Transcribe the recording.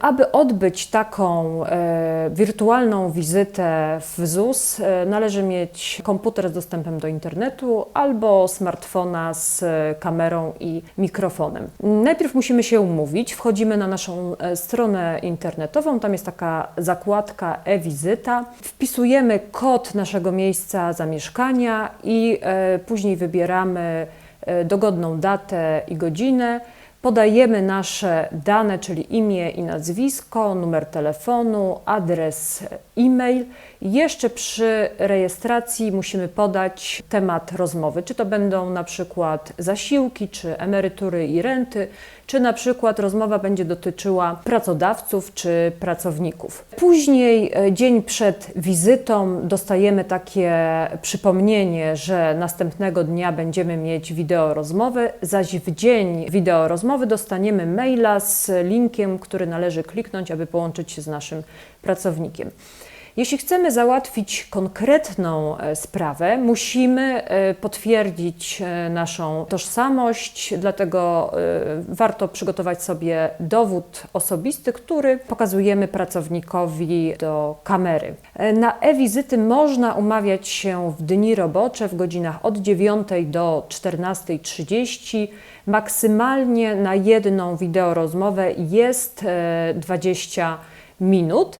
Aby odbyć taką e, wirtualną wizytę w ZUS, e, należy mieć komputer z dostępem do internetu albo smartfona z e, kamerą i mikrofonem. Najpierw musimy się umówić, wchodzimy na naszą e, stronę internetową, tam jest taka zakładka e-wizyta, wpisujemy kod naszego miejsca zamieszkania i e, później wybieramy e, dogodną datę i godzinę. Podajemy nasze dane, czyli imię i nazwisko, numer telefonu, adres e-mail. Jeszcze przy rejestracji musimy podać temat rozmowy, czy to będą na przykład zasiłki, czy emerytury i renty, czy na przykład rozmowa będzie dotyczyła pracodawców czy pracowników. Później, e, dzień przed wizytą, dostajemy takie przypomnienie, że następnego dnia będziemy mieć wideo rozmowę, zaś w dzień wideo rozmowy dostaniemy maila z linkiem, który należy kliknąć, aby połączyć się z naszym pracownikiem. Jeśli chcemy załatwić konkretną e, sprawę, musimy e, potwierdzić e, naszą tożsamość, dlatego warto przygotować sobie dowód osobisty, który pokazujemy pracownikowi do kamery. Na e-wizyty można umawiać się w dni robocze w godzinach od 9 do 14.30. Maksymalnie na jedną wideorozmowę jest e, 20 minut.